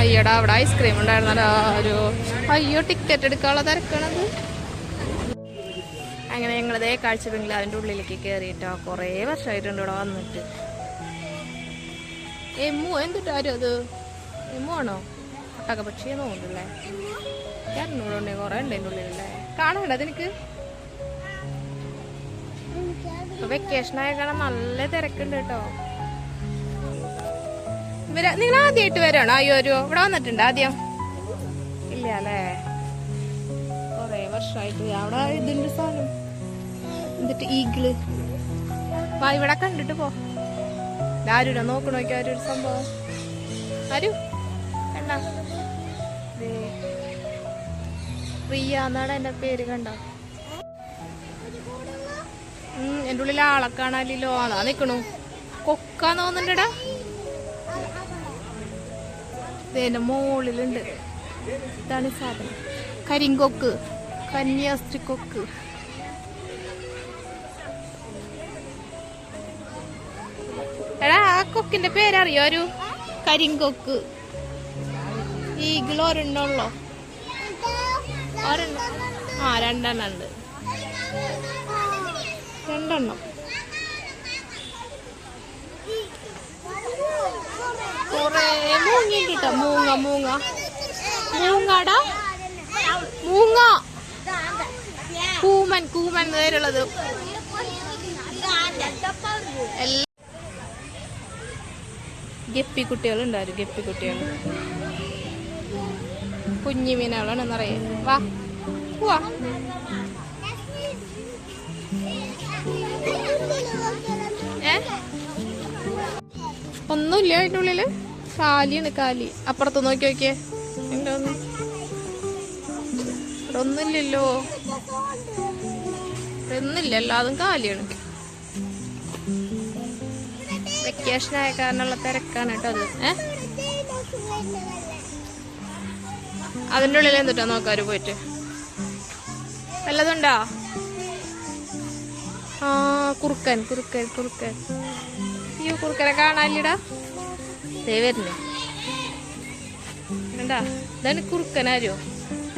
അയ്യടാ അവിടെ ഐസ്ക്രീം ഉണ്ടായിരുന്നല്ലോ ഒരു അയ്യോ ടിക്കറ്റ് എടുക്കാനുള്ള തിരക്കണത്. അങ്ങനെ ഞങ്ങളതേ കാഴ്ച ബംഗ്ലാവിന്റെ ഉള്ളിലേക്ക് കയറിയിട്ടോ കുറേ വർഷമായിട്ടുണ്ട് ഇവിടെ വന്നിട്ട്. എമ്മു എന്തിട്ടാരും അത്? എമ്മു ആണോ? ഒട്ടക പക്ഷിയെ തോന്നുന്നില്ലേ ചേട്ടനോടുണ്ടേ കുറെ ഉണ്ട് അതിന്റെ ഉള്ളിലല്ലേ കാണണ്ട അതെനിക്ക് വെക്കേഷൻ ആയ കാരണം നല്ല തിരക്കുണ്ട് കേട്ടോ. നിങ്ങൾ ആദ്യമായിട്ട് വരാണോ? അയ്യോ ഒരു ഇവിടെ വന്നിട്ടുണ്ട് ആദ്യം. ഇല്ല അല്ലേ കൊറേ വർഷമായിട്ട് അവിടെ ഇതുണ്ട് സാധനം. എന്നിട്ട് ഈഗിൾ. വാ ഇവിടെ കണ്ടിട്ട് പോ. ആരുടെ നോക്കണ നോക്കി ഒരു സംഭവം. ആരു? കണ്ട? എന്റെ പേര് കണ്ട? എന്റെ ഉള്ളിൽ ആളെ കാണാനില്ലോ. അതാ നിക്കണു. കൊക്കാന്ന് തോന്നുന്നുണ്ടടാ. ഇതിന്റെ മോളിലുണ്ട്. ഇതാണ് സാധനം. കരിങ്കൊക്ക് കന്യാസ്ത്രീ കൊക്ക്. എടാ ആ കൊക്കിന്റെ പേരറിയോ ഒരു? കരിങ്കൊക്ക്. ഈഗിൾ ഒരെണ്ണുള്ളോ ഒരെണ്ണം. ആ രണ്ടെണ്ണം ഉണ്ട്. രണ്ടെണ്ണം. കൊറേ മൂങ്ങ കിട്ടോ മൂങ്ങ മൂങ്ങ. മൂങ്ങാടാ? മൂങ്ങ. കൂമൻ കൂമൻ നേരുള്ളത്. എല്ലാ ഗപ്പി കുട്ടികളുണ്ടായിരുന്നു ഗപ്പി കുട്ടികൾ കുഞ്ഞു മീനുകളാണെന്നറിയാം വാ പോവാ. ഒന്നുമില്ല അതിന്റെ ഉള്ളിൽ. കാലിയാണ് കാലി. അപ്പുറത്ത് നോക്കി നോക്കിയേ. എന്താ ഒന്നുമില്ലല്ലോ. ഇവിടെ ഒന്നുമില്ലല്ലോ അതും കാലിയാണ്. വെക്കേഷൻ ആയ കാരണമുള്ള തിരക്കാണ് കേട്ടോ അത്. ഏ? അതിന്റെ ഉള്ളിൽ എന്തിട്ടാ നോക്കാറ് പോയിട്ട്? വല്ലതുണ്ടോ ആ കുറുക്കൻ കുറുക്കൻ കുറുക്കൻ. അയ്യോ കുറുക്കനെ കാണാനില്ലടാ. ദേ വരുന്നേ. കണ്ടാ? ഇതാണ് കുറുക്കനാരോ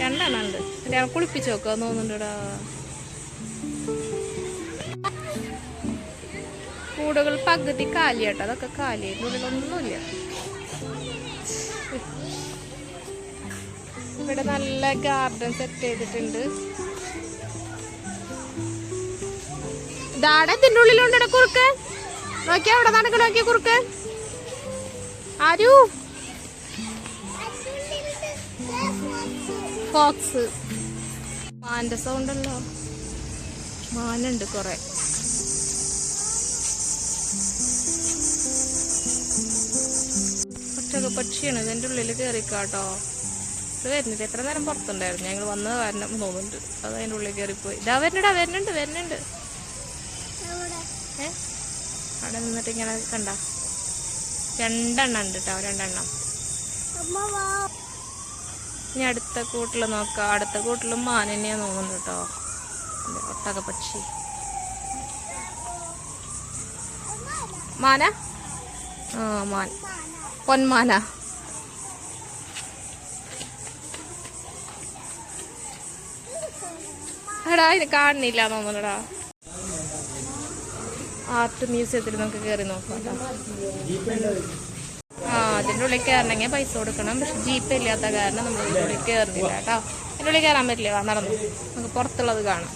രണ്ടെണ്ണുണ്ട് ഒരാൾ കുളിപ്പിച്ച് നോക്കാൻ തോന്നുന്നുണ്ടടാ. കൂടുകൾ പകുതി കാലിയാട്ടോ. അതൊക്കെ കാലി ഉള്ളിലൊന്നുമില്ല ഇവിടെ നല്ല ഗാർഡൻ സെറ്റ് ചെയ്തിട്ടുണ്ട്. ദാടെ ഇതിന്റെ ഉള്ളിലുണ്ടട കുറുക്ക് നോക്കിയാ അവിടെ നടക്കണ നോക്കിയ കുറുക്ക്. ആരു? ഫോക്സ്. മാന്റെ സൗണ്ട് ഉണ്ടല്ലോ മാനുണ്ട് കുറെ. ഒറ്റക പക്ഷിയാണ് ഇതിന്റെ ഉള്ളിൽ കയറിക്കാട്ടോ ഇത് വരുന്നില്ല എത്ര നേരം പുറത്തുണ്ടായിരുന്നു? ഞങ്ങൾ വന്നത് കാരണം തോന്നുന്നുണ്ട്. അത് അതിന്റെ ഉള്ളിൽ കയറിപ്പോയി ഇതാ വരണ്ടാ വരുന്നുണ്ട് വരുന്നുണ്ട്. അവിടെ നിന്നിട്ട് ഇങ്ങനെ കണ്ട. രണ്ടെണ്ണം ഉണ്ട് കേട്ടോ രണ്ടെണ്ണം. ഇനി അടുത്ത കൂട്ടിൽ നോക്കാം. അടുത്ത കൂട്ടിലും മാൻ നോക്കുന്നു കേട്ടോ ഒട്ടക പക്ഷി. മാന? ആ മാൻ. പൊന്മാന. എടാ ഇത് കാണുന്നില്ല തോന്നുന്നുടാ. ആർട്ട് മ്യൂസിയത്തിൽ നമുക്ക് കയറി നോക്കാം ആ അതിന്റെ ഉള്ളിൽ കയറണമെങ്കിൽ പൈസ കൊടുക്കണം. പക്ഷെ ജീപ്പ് ഇല്ലാത്ത കാരണം നമ്മൾ ഇതിന്റെ ഉള്ളിൽ കയറുന്നില്ല കേട്ടോ അതിന്റെ ഉള്ളിൽ കയറാൻ പറ്റില്ല? നടന്നു. നമുക്ക് പുറത്തുള്ളത് കാണാം.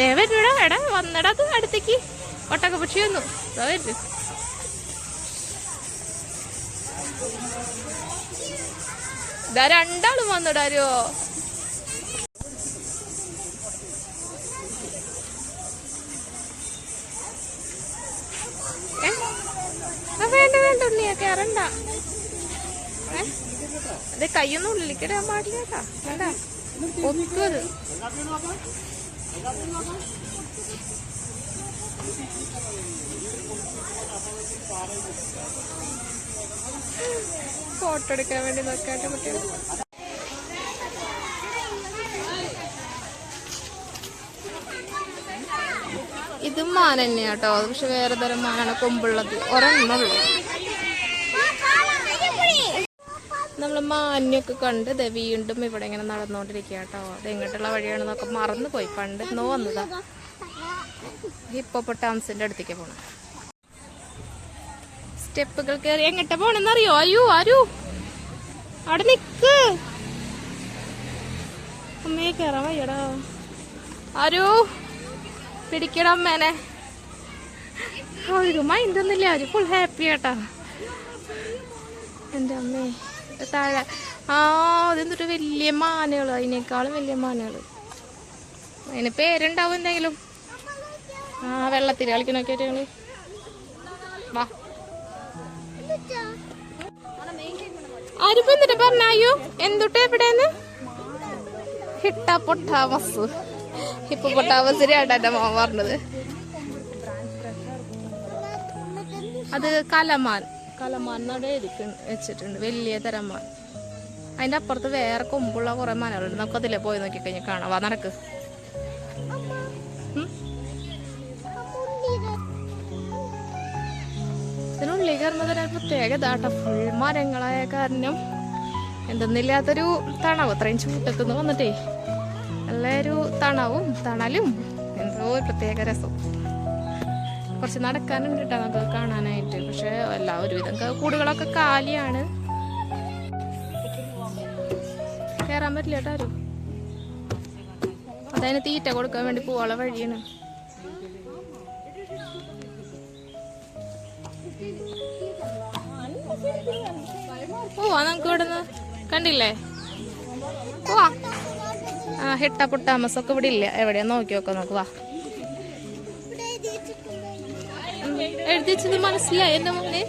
ദേവരുടെ എടാ വന്നടാ അടുത്തേക്ക്. ഒട്ടക പക്ഷി വന്നു ഇതാ രണ്ടാളും വന്നിടാരോ കയറണ്ട? അത് കയ്യൊന്നും ഉള്ളിലേക്ക് ഇടാൻ പാടില്ല കേട്ടാ വേണ്ട ഫോട്ടോ എടുക്കാൻ വേണ്ടി നോക്കാട്ടെ കുട്ടികൾ ഇതും മാൻ തന്നെയാട്ടോ. പക്ഷെ വേറെ തരം മാനാണ് കൊമ്പുള്ളത്. ഒരെണ്ണുള്ളൂ നമ്മൾ മാന്യൊക്കെ കണ്ട് ദേ വീണ്ടും ഇവിടെ ഇങ്ങനെ നടന്നുകൊണ്ടിരിക്കുക കേട്ടോ അത് എങ്ങോട്ടുള്ള വഴിയാണെന്നൊക്കെ മറന്നു പോയി. പണ്ട് ഇന്ന് വന്നതാ. ഹിപ്പോപ്പൊട്ടാംസിന്റെ അടുത്തേക്ക് പോണം. സ്റ്റെപ്പുകൾ കയറി എങ്ങോട്ടാ പോണെന്നറിയോ? അയ്യോ ആരു? അവിടെ നിക്ക്. അമ്മയെ കയറാൻ വയ്യടാ. ആരു? പിടിക്കട അമ്മേനെ. ഒരു മൈൻഡ് ഒന്നുമില്ല. അവർ ഫുൾ ഹാപ്പി കേട്ടാ എന്റെ അമ്മേ. താഴെ. ആ അതെന്തൊരു വലിയ മാനുകൾ അതിനേക്കാളും വലിയ മാനുകൾ അതിന് പേരുണ്ടാവും എന്തെങ്കിലും. ആ വെള്ളത്തിൽ കളിക്കണൊക്കെ ഞങ്ങൾ വാ. എന്നിട്ട് പറഞ്ഞായോ? എന്തുട്ട് എവിടെന്ന്? ഹിട്ട പൊട്ടാമസ് ഹിപ്പ പൊട്ടാമസ് രണ്ടാന്റെ മോൻ പറഞ്ഞത്. അത് കലമാൻ. കലമാൻ എന്നവിടെ ഇരിക്ക വെച്ചിട്ടുണ്ട്. വലിയ തരം മാൻ അതിന്റെ അപ്പുറത്ത് വേറെ കൊമ്പുള്ള കുറെ മാനുകളുണ്ട് നമുക്ക് അതിലെ പോയി നോക്കി കഴിഞ്ഞാൽ കാണാം. വാ നടക്ക്. ഇതിനുള്ളിൽ കയറുന്നത് ഒരു പ്രത്യേകത കേട്ടോ ഫുൾ മരങ്ങളായ കാരണം എന്തെന്നില്ലാത്തൊരു തണവ്. അത്രയും ചൂട്ടത്തുനിന്ന് വന്നിട്ടേ. നല്ലൊരു തണവും തണലും. എന്തോ ഒരു പ്രത്യേക രസം. കുറച്ച് നടക്കാനുണ്ട് കേട്ടോ നമുക്ക് കാണാനായിട്ട്. പക്ഷെ എല്ലാ ഒരുവിധം കൂടുകളൊക്കെ കാലിയാണ്. കയറാൻ പറ്റില്ല കേട്ടോ ആരും. തീറ്റ കൊടുക്കാൻ വേണ്ടി പോവാളെ വഴിയാണ്. പോവാ നമുക്ക് ഇവിടെ നിന്ന് കണ്ടില്ലേ? പോവാ. ആ ഹിട്ട പുട്ടാമസ് ഒക്കെ ഇവിടെ ഇല്ല? എവിടെയാ? നോക്കി നോക്കാം നമുക്ക് വാ. എഴുതിച്ചത് മനസ്സിലായി. എന്റെ മോനെ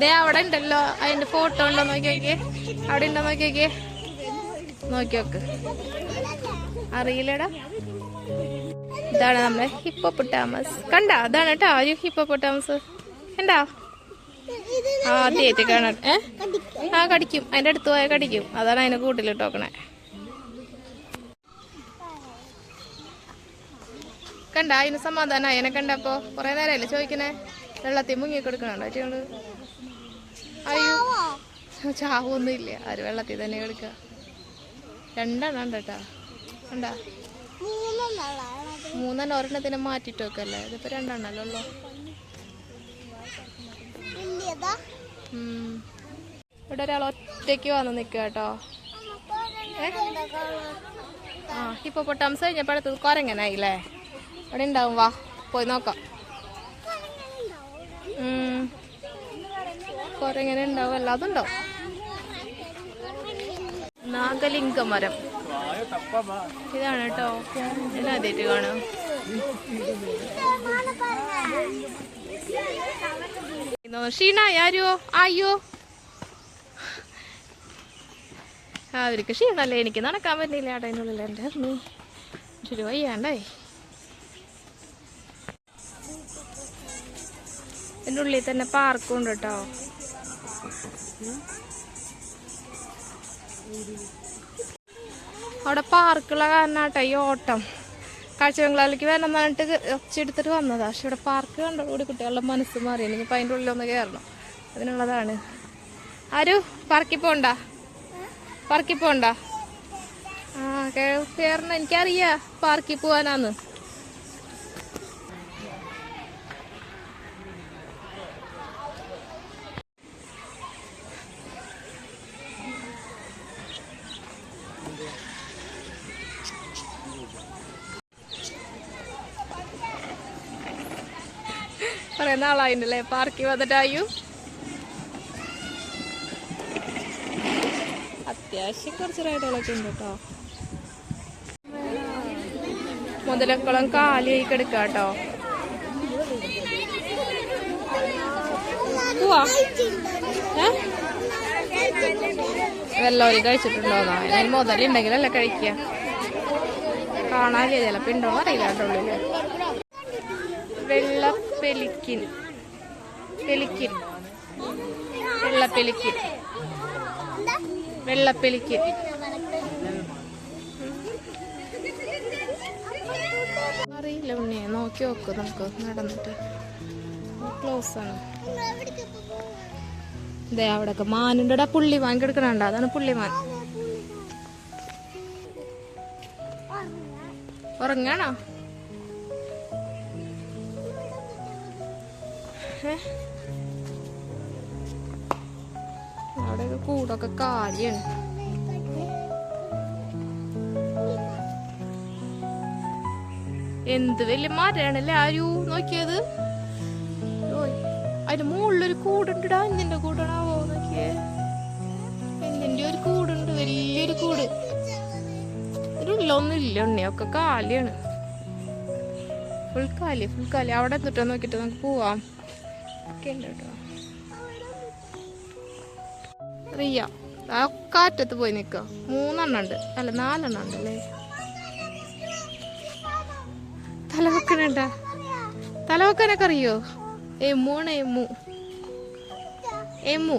ദേ അവിടെ ഉണ്ടല്ലോ അതിന്റെ ഫോട്ടോ ഉണ്ടോ നോക്കി നോക്കിയേ. അവിടെ ഉണ്ടോ നോക്കി നോക്കിയേ. നോക്കി നോക്ക്. അറിയില്ലടാ. ഇതാണ് നമ്മളെ ഹിപ്പോപ്പൊട്ടാമസ്. കണ്ട? അതാണ് കേട്ടോ ഒരു കണ്ടാ? ആ ആദ്യമായിട്ട് കാണാൻ. ഏ? ആ കടിക്കും. അതിന്റെ അടുത്ത് പോയാൽ കടിക്കും. അതാണ് അതിനെ കൂട്ടിലിട്ട് നോക്കണേ കണ്ട? അതിന് സമാധാനം അതിനെ കണ്ടപ്പോ കൊറേ നേരമല്ലേ ചോദിക്കണേ? വെള്ളത്തിൽ മുങ്ങി കൊടുക്കണുണ്ടോ ഞങ്ങൾ അയ്യോ. ചാവൊന്നും ഇല്ല അവർ വെള്ളത്തിൽ തന്നെ കിടക്കുക. രണ്ടെണ്ണം ഉണ്ട് കേട്ടാ കണ്ടാ? മൂന്നെണ്ണം ഒരെണ്ണത്തിന് മാറ്റിട്ട് വെക്കല്ലേ? ഇതിപ്പോ രണ്ടെണ്ണല്ലോ ഉള്ളു. ഇവിടെ ഒരാൾ ഒറ്റയ്ക്ക് വന്ന് നിൽക്കുക കേട്ടോ. ആ ഇപ്പൊ പൊട്ടാംസ് കഴിഞ്ഞപ്പോ അടുത്തത് കൊരങ്ങനായില്ലേ? അവിടെ ഉണ്ടാവും. വാ പോയി നോക്കാം. ഉം. ഇങ്ങനെ ഉണ്ടാവും എല്ലാതും ഉണ്ടാവും നാഗലിംഗ മരം ഇതാണ് കേട്ടോ ഞാൻ ആദ്യമായിട്ട് കാണാം ഷീണ ആരോ ആയോ അവർക്ക് ക്ഷീണല്ലേ. എനിക്ക് നടക്കാൻ പറ്റില്ല. അടയിനുള്ളിൽ എന്റെ അമ്മേ ഇതിന്റെ ഉള്ളിൽ തന്നെ പാർക്കും ഉണ്ട് കേട്ടോ അവിടെ പാർക്കുള്ള കാരണാട്ടോ ഈ ഓട്ടം. കാഴ്ചബംഗ്ലാവിലേക്ക് വേണം എന്നിട്ട് ഒച്ചെടുത്തിട്ട് വന്നതാ. പക്ഷെ ഇവിടെ പാർക്ക് കണ്ടോടുകൂടി കുട്ടികളുടെ മനസ്സ് മാറി. ഇനിയിപ്പോൾ അതിന്റെ ഉള്ളിലൊന്ന് കയറണം അതിനുള്ളതാണ്. ആരു? പാർക്കിൽ പോണ്ട. പാർക്കിൽ പോണ്ട. ആ കേറണം. എനിക്കറിയാ പാർക്കിൽ പോവാനാന്ന്. കുറെ നാളായിണ്ടല്ലേ പാർക്കി വന്നിട്ടായു അത്യാവശ്യം കുറച്ച് റൈഡുകളൊക്കെ ഉണ്ട് കേട്ടോ മുതലക്കുളം കാലിയായി കിടക്ക കേട്ടോ വെല്ലോരി കഴിച്ചിട്ടുണ്ടോന്നാ? അതിന് മുതലുണ്ടെങ്കിലല്ലേ കഴിക്കുക കാണാനില്ല? ചിലപ്പോ ഉണ്ടോ അറിയില്ല കേട്ടോ ഉള്ളിൽ. വെള്ളപ്പെലിക്കിൻ പെലിക്കിൻ വെള്ളപ്പെലിക്കിൻ വെള്ളപ്പെലിക്കിൻ അറിയില്ല ഉണ്ണിയെ നോക്കി നോക്ക് നമുക്ക് നടന്നിട്ട്. ക്ലോസ് ആണ് ഇതേ അവിടെയൊക്കെ മാനുണ്ടടാ പുള്ളിമാൻ കിടക്കണണ്ട അതാണ് പുള്ളിമാൻ ഉറങ്ങാണോ? അവിടെയൊക്കെ കൂടൊക്കെ കാലിയാണ്. എന്ത് വലിയ മരണല്ലേ ആരു നോക്കിയത്? അതിന് മുകളിലൊരു കൂടുണ്ടടാ എന്തിന്റെ കൂടാണാവോ നോക്കിയേ? എന്തിന്റെ ഒരു കൂടുണ്ട് വലിയൊരു കൂട്. ഇതിലുള്ളൊന്നും ഇല്ല ഉണ്ണിയൊക്കെ കാലിയാണ്. ഫുൾ കാലി ഫുൾ കാലി. അവിടെ എന്നിട്ടാ നോക്കിട്ട് നമുക്ക് പോവാം. ഒക്കെ പോയി നിക്ക. മൂന്നെണ്ണം ഉണ്ട്. അല്ല നാലെണ്ണം ഉണ്ട് അല്ലേ? തല വെക്കണണ്ട തല വെക്കാനൊക്കെ അറിയോ എമ്മുവാണ് എമ്മു എമ്മു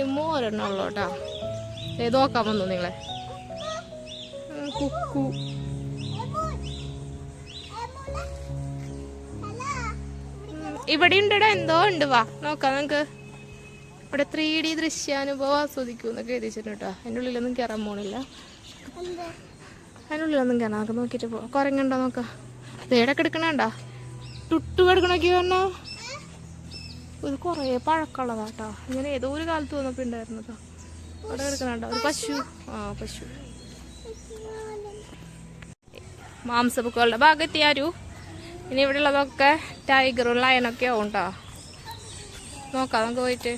എമ്മു ഒരെണ്ണം ഉള്ളു നോക്കാൻ വന്നു നിങ്ങളെ. കുക്കു ഇവിടെ ഉണ്ടടാ എന്തോ ഉണ്ട്. വാ നോക്കാം നമുക്ക്. ഇവിടെ ത്രീ ഡി ദൃശ്യാനുഭവം ആസ്വദിക്കൂ എന്നൊക്കെ എഴുതിച്ചിട്ടുണ്ട് കേട്ടോ. അതിന്റെ ഉള്ളിലൊന്നും കയറാൻ പോണില്ല. അതിനുള്ളിലൊന്നും കയറാം. നമുക്ക് നോക്കിയിട്ട് പോവാം. കുരങ്ങണ്ടോ നോക്കാം. തേടൊക്കെ എടുക്കണണ്ട? ടുട്ടു എടുക്കണൊക്കെ പറഞ്ഞാ ഇത് കുറേ പഴക്കമുള്ളതാട്ടോ ഇങ്ങനെ ഏതോ ഒരു കാലത്ത് വന്നപ്പോൾ കേട്ടോ. അവിടെ എടുക്കണണ്ടോ ഒരു പശു. ആ പശു. മാംസബുക്കുകളുടെ ഭാഗത്തെയാരു ഇനി ഇവിടെ ഉള്ളതൊക്കെ ടൈഗറും ലയനൊക്കെ ആവും കേട്ടോ നോക്കാം നമുക്ക് പോയിട്ട്.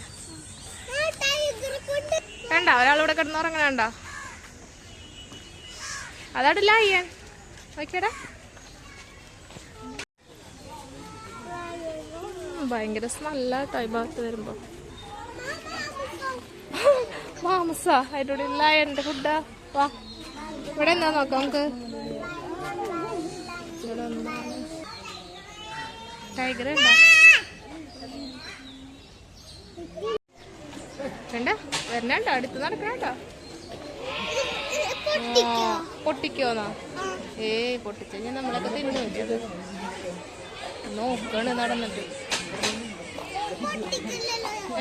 വേണ്ട ഒരാളിവിടെ കിടന്നുറങ്ങണണ്ട അതാണ് ലയൻ നോക്കിയടാ. ഭയങ്കര സ്മെല്ല കേട്ടോ ഈ ഭാഗത്ത് വരുമ്പോ. മാമസ അതിന്റെ ഉള്ളിൽ ലയന്റെ ഫുഡാ വാ. ഇവിടെ എന്താ നോക്കാം നമുക്ക്? ടൈഗർ ഉണ്ടോ വേണ്ട വരണണ്ട? അടുത്ത് നടക്കണട്ടോ പൊട്ടിക്കോന്നാ? ഏയ് പൊട്ടിച്ച. ഞാൻ നമ്മളൊക്കെ തിന്നു. അത് നോക്കണ് നടന്നിട്ട്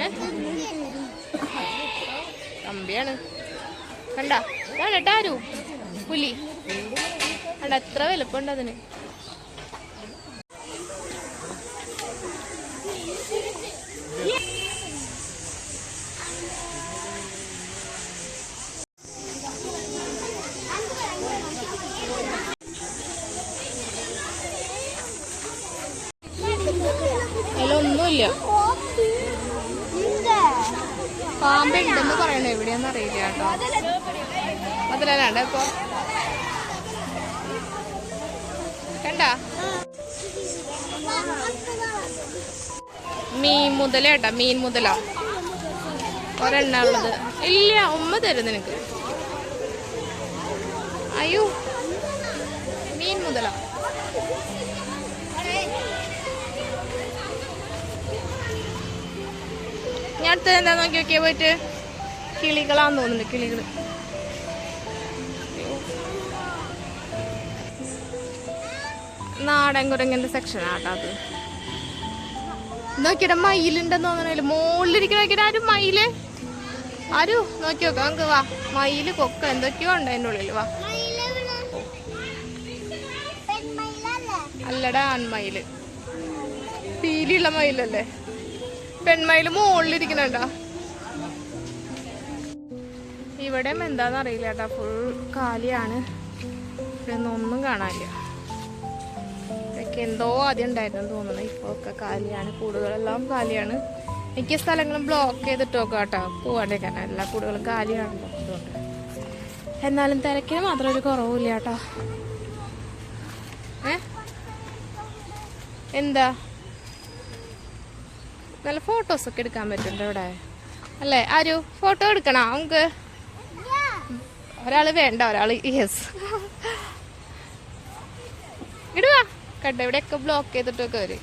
ഏ? തമ്പിയാണ് കണ്ട? ഇതാണ് ടാരു പുലി. കണ്ട? എത്ര വലുപ്പമുണ്ട് അതിന്. അറിയില്ല കേട്ടോ. അതിലാണ് ഇപ്പൊ കണ്ട? മീൻ മുതലേട്ടാ മീൻ മുതല. ഒരെണ്ണ ഉള്ളത്. ഇല്ല ഉമ്മ തരും നിനക്ക്. അയ്യോ മീൻ മുതല. ഞാൻ അടുത്തത് എന്താ നോക്കി നോക്കിയാ പോയിട്ട്. കിളികളാന്ന് തോന്നുന്നുണ്ട് കിളികൾ നാടൻ കുരങ്ങന്റെ സെക്ഷനാട്ടോ അത്. നോക്കിയിട്ട് മയിലുണ്ടെന്ന് തോന്നണില്ല മുകളിലിരിക്കണ നോക്കിയിട്ട് ആരും മയിൽ? ആരു? നോക്കി നോക്കാം നമുക്ക് വാ. മയിൽ കൊക്ക എന്തൊക്കെയോ ഉണ്ട് അതിന്റെ ഉള്ളിൽ വാ. അല്ലടാ ആൺമയിൽ. പീലിയുള്ള മയിലല്ലേ? പെൺമയിൽ മുകളിലിരിക്കണണ്ട ഇവിടെ എന്താന്ന് അറിയില്ല കേട്ടാ ഫുൾ കാലിയാണ്. ഇവിടെ ഒന്നും കാണാനില്ല. ഇതൊക്കെ എന്തോ ആദ്യം ഉണ്ടായിരുന്നു തോന്നുന്നു. ഇപ്പൊ ഒക്കെ കാലിയാണ്. കൂടുകളെല്ലാം കാലിയാണ്. മിക്ക സ്ഥലങ്ങളും ബ്ലോക്ക് ചെയ്തിട്ട് നോക്കാം കേട്ടോ പോവാണ്ടിരിക്കാൻ എല്ലാ കൂടുകളും കാലിയാണല്ലോ അതുകൊണ്ട് എന്നാലും തിരക്കിന് മാത്രം ഒരു കുറവില്ല കേട്ടോ ഏ? എന്താ? നല്ല ഫോട്ടോസ് ഒക്കെ എടുക്കാൻ പറ്റുന്നുണ്ട് ഇവിടെ അല്ലേ? ആരു? ഫോട്ടോ എടുക്കണോ? നമുക്ക് ഒരാൾ വേണ്ട ഒരാൾ യെസ് ഇടുവാ. കണ്ട ഇവിടെയൊക്കെ ബ്ലോക്ക് ചെയ്തിട്ടൊക്കെ വരും